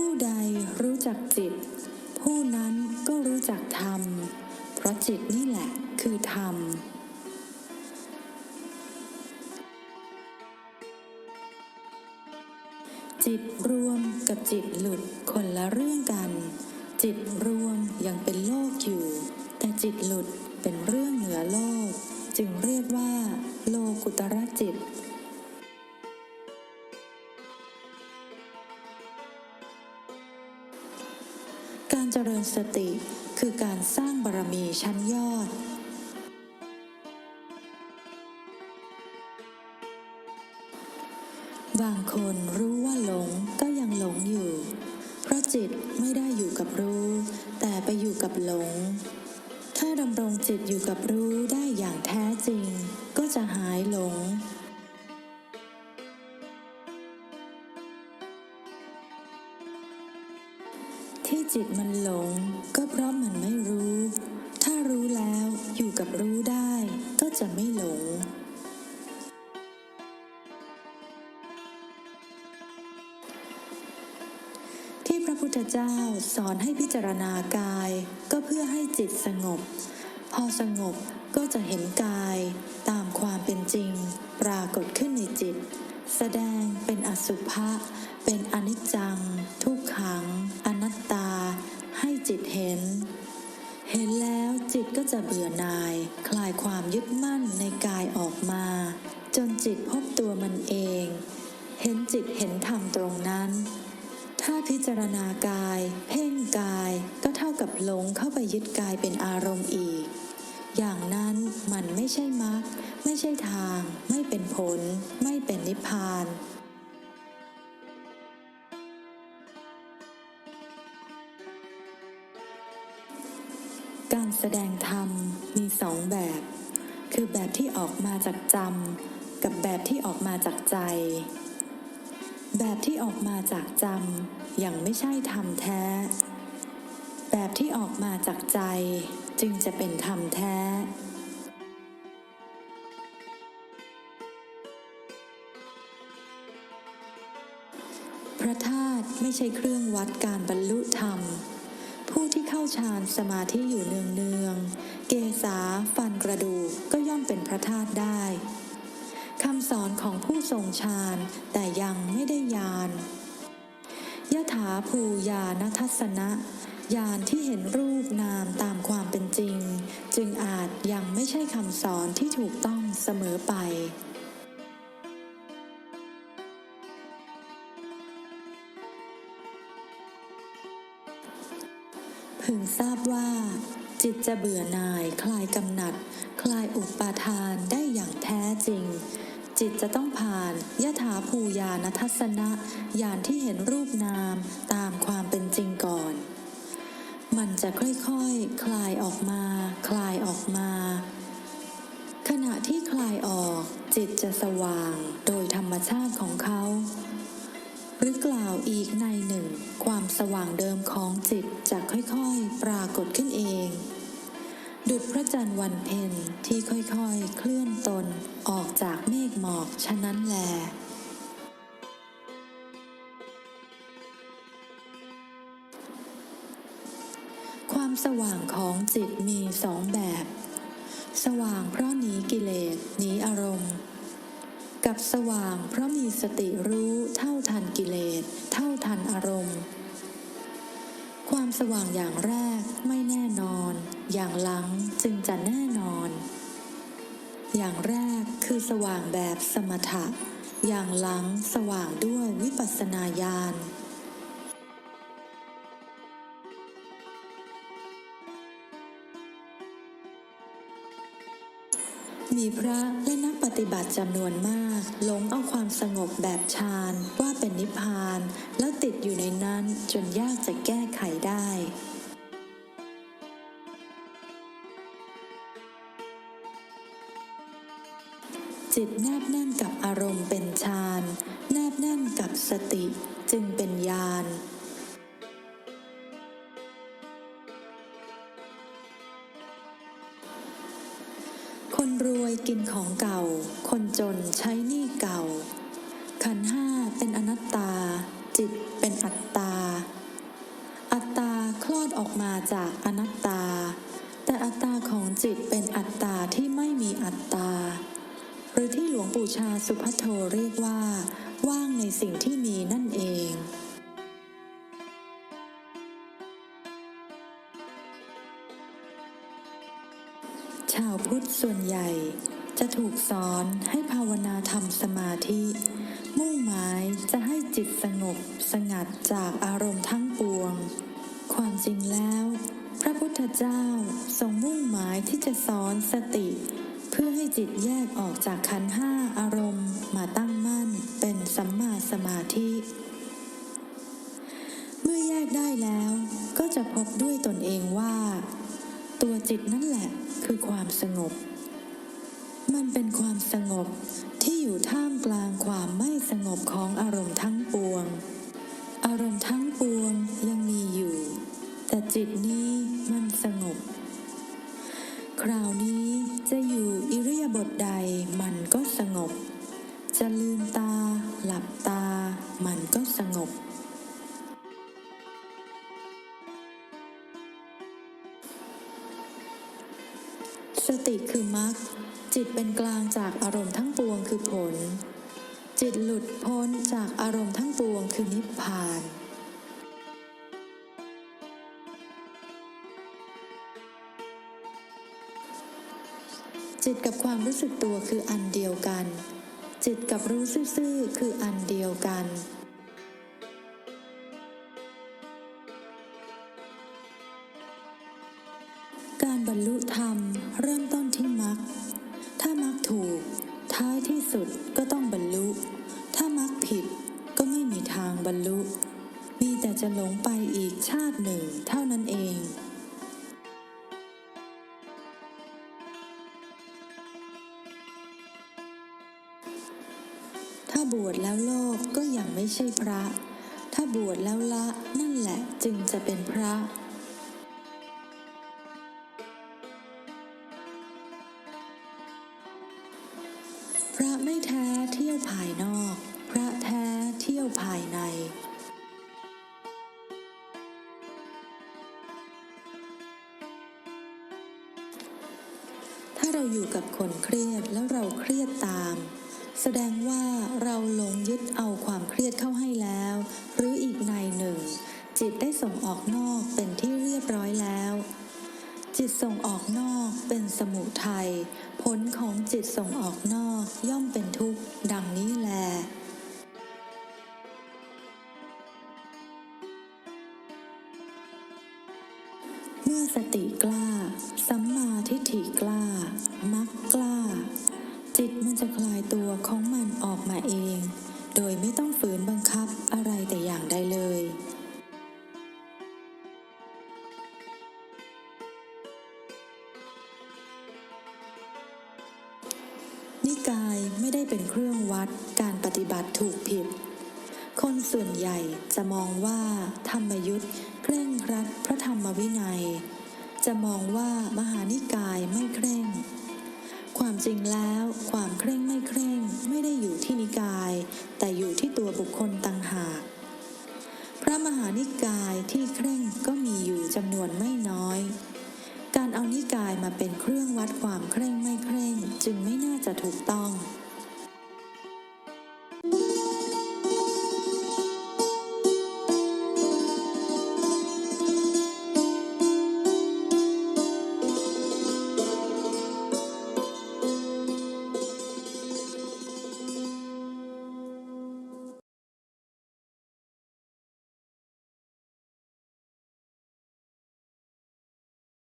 ผู้ใดรู้จักจิต ผู้นั้นก็รู้จักธรรม เพราะจิตนี่แหละคือธรรมจิตรวมกับจิตหลุดคนละเรื่องกัน จิตรวมยังเป็นโลกอยู่ แต่จิตหลุดเป็นเรื่องเหนือโลก จึงเรียกว่า โลกุตระจิต การเจริญสติคือการสร้างบารมีชั้นยอด บางคนรู้ว่าหลงก็ยังหลงอยู่ เพราะจิตไม่ได้อยู่กับรู้ แต่ไปอยู่กับหลง ถ้าดำรงจิตอยู่กับรู้ได้อย่างแท้จริง ก็จะหายหลง จิตมันหลง ก็เพราะมันไม่รู้ ถ้ารู้แล้วอยู่กับรู้ได้ ก็จะไม่หลง ที่พระพุทธเจ้าสอนให้พิจารณากาย ก็เพื่อให้จิตสงบ พอสงบก็จะเห็นกายตามความเป็นจริง ปรากฏขึ้นในจิต แสดงเป็นอสุภะเป็นอนิจจังทุก ขัง อนัตตา ให้จิตเห็น เห็นแล้วจิตก็จะเบื่อหน่าย คลายความยึดมั่นในกายออกมา จนจิตพบตัวมันเอง เห็นจิตเห็นธรรมตรงนั้น ถ้าพิจารณากาย เพ่งกายก็เท่ากับหลงเข้าไปยึดกายเป็นอารมณ์อีก อย่างนั้นมันไม่ใช่มรรคไม่ใช่ทาง ไม่เป็นผล ไม่เป็นนิพพาน การแสดงธรรมมีสองแบบ คือแบบที่ออกมาจากจำกับแบบที่ออกมาจากใจ แบบที่ออกมาจากจำยังไม่ใช่ธรรมแท้ แบบที่ออกมาจากใจจึงจะเป็นธรรมแท้พระธาตุไม่ใช่เครื่องวัดการบรรลุธรรม ผู้ที่เข้าฌานสมาธิอยู่เนืองเนืองๆเกษาฟันกระดูกก็ย่อมเป็นพระธาตุได้คำสอนของผู้ทรงฌานแต่ยังไม่ได้ญาณยถาภูญาณทัศนะญาณที่เห็นรูปนามตามความเป็นจริง จึงอาจยังไม่ใช่คำสอนที่ถูกต้องเสมอไป พึงทราบว่า จิตจะเบื่อหน่ายคลายกำหนัด คลายอุปาทานได้อย่างแท้จริง จิตจะต้องผ่านยถาภูญาณทัศนะญาณที่เห็นรูปนามตามความเป็นจริงก่อน มันจะค่อยๆคลายออกมา คลายออกมา ขณะที่คลายออกจิตจะสว่างโดยธรรมชาติของเขา รือกล่าวอีกในหนึ่ง ความสว่างเดิมของจิตจะค่อยๆ ปรากฏขึ้นเอง ดุจพระจันทร์วันเพ็ญที่ค่อยๆ เคลื่อนตนออกจากเมฆหมอกฉะนั้นแลความสว่างของจิตมีสองแบบ สว่างเพราะหนีกิเลสหนีอารมณ์ กับสว่างเพราะมีสติรู้เท่าทันกิเลส เท่าทันอารมณ์ ความสว่างอย่างแรกไม่แน่นอน อย่างหลังจึงจะแน่นอน อย่างแรกคือสว่างแบบสมถะ อย่างหลังสว่างด้วยวิปัสสนาญาณ มีพระและนักปฏิบัติจำนวนมาก หลงเอาความสงบแบบฌานว่าเป็นนิพพาน แล้วติดอยู่ในนั้นจนยากจะแก้ไขได้จิตแนบแน่นกับอารมณ์เป็นฌาน แนบแน่นกับสติจึงเป็นญาณ คนรวย กินของเก่า คนจนใช้หนี้เก่า ขันห้าเป็นอนัตตา จิตเป็นอัตตา อัตตาคลอดออกมาจากอนัตตา แต่อัตตาของจิตเป็นอัตตาที่ไม่มีอัตตา หรือที่หลวงปู่ชาสุพัทโทเรียกว่า ว่างในสิ่งที่มีนั่นเองาวพุทธส่วนใหญ่ จะถูกสอนให้ภาวนาทำสมาธิ มุ่งหมายจะให้จิตสงบสงัดจากอารมณ์ทั้งปวง ความจริงแล้ว พระพุทธเจ้าทรงมุ่งหมายที่จะสอนสติ เพื่อให้จิตแยกออกจากขันห้าอารมณ์มาตั้งมั่นเป็นสัมมาสมาธิเมื่อแยกได้แล้วก็จะพบด้วยตนเองว่า ตัวจิตนั่นแหละคือความสงบ มันเป็นความสงบที่อยู่ท่ามกลางความไม่สงบของอารมณ์ทั้งปวง อารมณ์ทั้งปวงยังมีอยู่ แต่จิตนี้มันสงบ คราวนี้จะอยู่อิริยาบถใดมันก็สงบ จะลืมตา หลับตา มัน สติคือมรรคจิตเป็นกลางจากอารมณ์ทั้งปวงคือผล จิตหลุดพ้นจากอารมณ์ทั้งปวงคือนิพพาน จิตกับความรู้สึกตัวคืออันเดียวกัน จิตกับรู้ซื่อๆคืออันเดียวกัน ท้ายที่สุดก็ต้องบรรลุ ถ้ามรรคผิดก็ไม่มีทางบรรลุ มีแต่จะหลงไปอีกชาติหนึ่งเท่านั้นเองถ้าบวชแล้วโลกก็ยังไม่ใช่พระ ถ้าบวชแล้วละนั่นแหละจึงจะเป็นพระ เราอยู่กับคนเครียดแล้วเราเครียดตาม แสดงว่าเราหลงยึดเอาความเครียดเข้าให้แล้ว หรืออีกในหนึ่ง จิตได้ส่งออกนอกเป็นที่เรียบร้อยแล้ว จิตส่งออกนอกเป็นสมุทัยผลของจิตส่งออกนอกย่อมเป็นทุกข์ดังนี้แล สติกล้า สัมมาทิฏฐิกล้า มักกล้า จิตมันจะคลายตัวของมันออกมาเอง โดยไม่ต้องฝืนบังคับอะไรแต่อย่างใดเลยนิกายไม่ได้เป็นเครื่องวัดการปฏิบัติถูกผิด คนส่วนใหญ่จะมองว่าธรรมยุทธ์เคร่งครัดพระธรรมวินัย จะมองว่ามหานิกายไม่เคร่ง ความจริงแล้วความเคร่งไม่เคร่งไม่ได้อยู่ที่นิกาย แต่อยู่ที่ตัวบุคคลต่างหาก พระมหานิกายที่เคร่งก็มีอยู่จำนวนไม่น้อย การเอานิกายมาเป็นเครื่องวัดความเคร่งไม่เคร่งจึงไม่น่าจะถูกต้อง